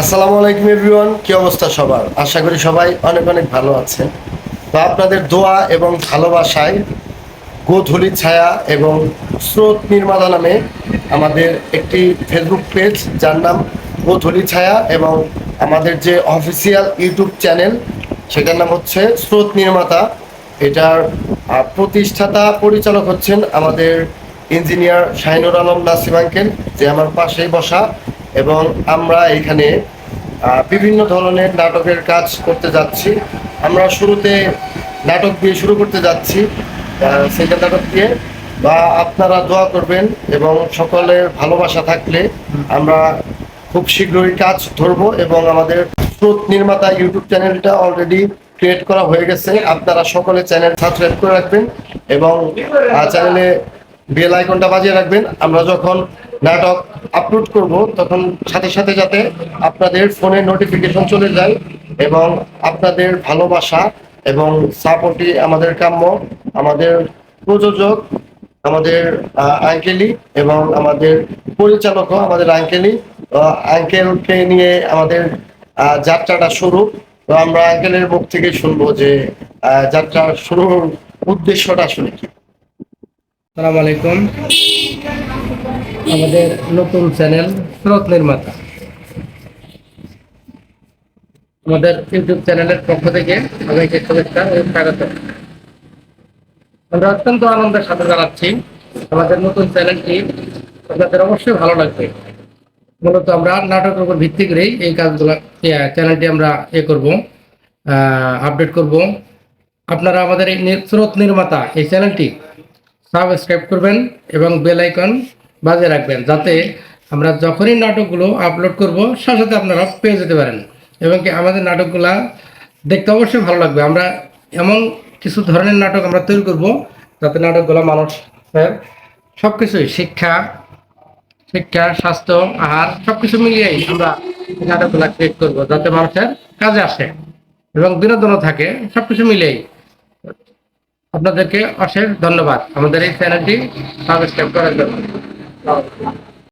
আসসালামু আলাইকুম এভরিওয়ান কি অবস্থা সবার? আশা করি সবাই অনেক অনেক ভালো আছেন। তো আপনাদের দোয়া এবং ভালোবাসায় গোধূলি ছায়া এবং স্রোত নির্মাতা নামে আমাদের একটি ফেসবুক পেজ যার নাম গোধূলি ছায়া এবং আমাদের যে অফিসিয়াল ইউটিউব চ্যানেল সেটার নাম হচ্ছে স্রোত নির্মাতা। এটার প্রতিষ্ঠাতা, পরিচালক হচ্ছেন আমাদের ইঞ্জিনিয়ার শাহিনুর আলম নাসিম আঙ্কেল যে আমার পাশেই বসা। এবং আমরা এখানে বিভিন্ন ধরনের নাটকের কাজ করতে যাচ্ছি। আমরা শুরুতে নাটক দিয়ে শুরু করতে যাচ্ছি সেকেন্ড নাটক দিয়ে। বা আপনারা দোয়া করবেন এবং সকলের ভালোবাসা থাকলে আমরা খুব শীঘ্রই কাজ ধরবো এবং আমাদের স্রোত নির্মাতা ইউটিউব চ্যানেলটা অলরেডি ক্রিয়েট করা হয়ে গেছে। আপনারা সকলে চ্যানেল সাবস্ক্রাইব করে রাখবেন এবং চ্যানেলে বেল আইকনটা বাজিয়ে রাখবেন। আমরা যখন নাটক আপলোড করব, তখন সাথে সাথে যাতে আপনাদের ফোনে নোটিফিকেশন চলে যায় এবং আপনাদের ভালোবাসা এবং সাপোর্টই আমাদের কাম্য, আমাদের প্রযোজক, আমাদের আঙ্কেলি এবং আমাদের পরিচালকও, আমাদের আঙ্কেলি আঙ্কেলকে নিয়ে আমাদের যাত্রাটা শুরু। তো আমরা আঙ্কেলের মুখ থেকে শুনব যে যাত্রা শুরুর উদ্দেশ্যটা আসলে কি। সালাম আলাইকুম। আমাদের নতুন চ্যানেল স্রোত নির্মাতা। আমাদের ইউটিউব চ্যানেলের পক্ষ থেকে সবাইকে শুভেচ্ছা ও স্বাগত। আমরা অত্যন্ত আনন্দের সাথে জানাচ্ছি আমাদের নতুন চ্যানেলটি। আপনাদের অবশ্যই ভালো লাগবে। মূলত আমরা নাটকের উপর ভিত্তি করেই এই কাজগুলো চ্যানেলটি আমরা এ করব আপডেট করব। আপনারা আমাদের এই স্রোত নির্মাতা এই চ্যানেলটি সাবস্ক্রাইব করবেন এবং বেল আইকন বাজিয়ে রাখবেন। যাতে আমরা যখনই নাটকগুলো আপলোড করব, সাথে সাথে আপনারা পেয়ে যেতে পারেন। এবং কি আমাদের নাটকগুলা দেখতে অবশ্যই ভালো লাগবে। আমরা এমন কিছু ধরনের নাটক আমরা তৈরি করব, যাতে নাটকগুলো মানুষের সব কিছুই শিক্ষা শিক্ষা, স্বাস্থ্য, আহার সব কিছু মিলিয়েই আমরা নাটকগুলা ক্রিয়েট করব, যাতে মানুষের কাজে আসে এবং বিনোদনও থাকে সব কিছু মিলিয়েই। আপনাদেরকে অশেষ ধন্যবাদ। আমাদের এই চ্যানেলটি সাবস্ক্রাইব করার জন্য। 好